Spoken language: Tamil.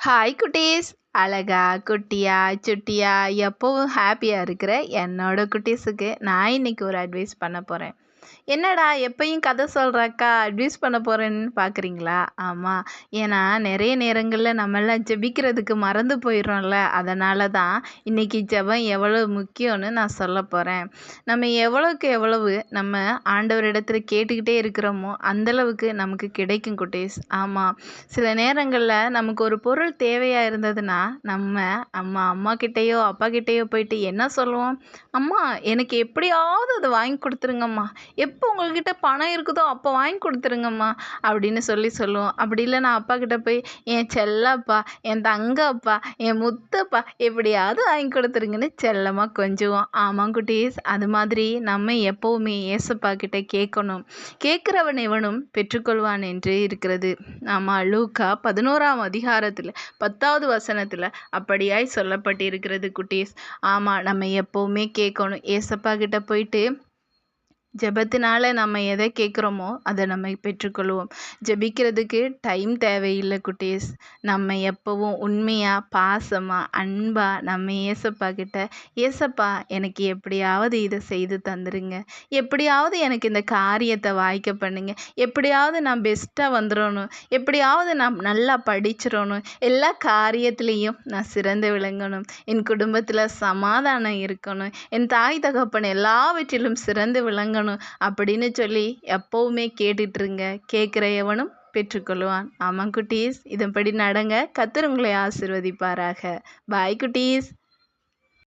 ஹாய் குட்டீஸ். அழகா குட்டியா சுட்டியா எப்போவும் ஹாப்பியாக இருக்கிற என்னோட குட்டீஸுக்கு நான் இன்னைக்கு ஒரு அட்வைஸ் பண்ண போகிறேன் என்னடா எப்பயும் கதை சொல்கிறாக்கா அட்வைஸ் பண்ண போகிறேன்னு பார்க்குறீங்களா ஆமாம் ஏன்னா நிறைய நேரங்களில் நம்மளாம் ஜெபிக்கிறதுக்கு மறந்து போயிடுறோம்ல. அதனால தான் இன்றைக்கி ஜெபம் எவ்வளோ முக்கியம்னு நான் சொல்ல போகிறேன் நம்ம எவ்வளோக்கு எவ்வளவு நம்ம ஆண்டவரிடத்தில் கேட்டுக்கிட்டே இருக்கிறோமோ அந்தளவுக்கு நமக்கு கிடைக்கும் குட்டீஸ். ஆமாம் சில நேரங்களில் நமக்கு ஒரு பொருள் தேவையாக இருந்ததுன்னா நம்ம அம்மா அம்மா கிட்டேயோ அப்பா கிட்டேயோ போயிட்டு என்ன சொல்லுவோம்? அம்மா எனக்கு எப்படியாவது அதை வாங்கி கொடுத்துருங்கம்மா. எப்போ உங்கள்கிட்ட பணம் இருக்குதோ அப்போ வாங்கி கொடுத்துருங்கம்மா அப்படின்னு சொல்லி சொல்லுவோம். அப்படி இல்லை நான் அப்பா கிட்ட போய் என் செல்லப்பா என் தங்கப்பா என் முத்தப்பா எப்படியாவது வாங்கி கொடுத்துருங்கன்னு செல்லமாக கொஞ்சுவோம். ஆமாம் குட்டீஸ் அது மாதிரி நம்ம எப்போவுமே ஏசப்பா கிட்ட கேட்கணும். கேட்குறவன் எவனும் பெற்றுக்கொள்வான் என்று இருக்கிறது. ஆமாம் லூக்கா பதினோராம் அதிகாரத்தில் பத்தாவது வசனத்தில் அப்படியாய் சொல்லப்பட்டிருக்கிறது குட்டீஸ். ஆமாம் நம்ம எப்போவுமே கேட்கணும். ஏசப்பா கிட்ட போயிட்டு ஜெபத்தினால நம்ம எதை கேட்குறோமோ அதை நம்ம பெற்றுக்கொள்வோம். ஜெபிக்கிறதுக்கு டைம் தேவையில்லை குட்டீஸ். நம்ம எப்போவும் உண்மையாக பாசமாக அன்பாக நம்ம ஏசப்பா கிட்ட ஏசப்பா எனக்கு எப்படியாவது இதை செய்து தந்துடுங்க எப்படியாவது எனக்கு இந்த காரியத்தை வாய்க்க பண்ணுங்க. எப்படியாவது நான் பெஸ்ட்டாக வந்துடணும் எப்படியாவது நான் நல்லா படிச்சிடணும் எல்லா காரியத்துலேயும் நான் சிறந்து விளங்கணும். என் குடும்பத்தில் சமாதானம் இருக்கணும். என் தாய் தகப்பன் எல்லாவற்றிலும் சிறந்து விளங்கணும். அப்படின்னு சொல்லி எப்போவுமே கேட்டுட்ருங்க. கேட்குற எவனும் பெற்றுக்கொள்வான். ஆமாம் குட்டீஸ் இதன்படி நடங்க. கத்தர் உங்களை ஆசிர்வதிப்பாராக. பாய் குட்டீஸ்.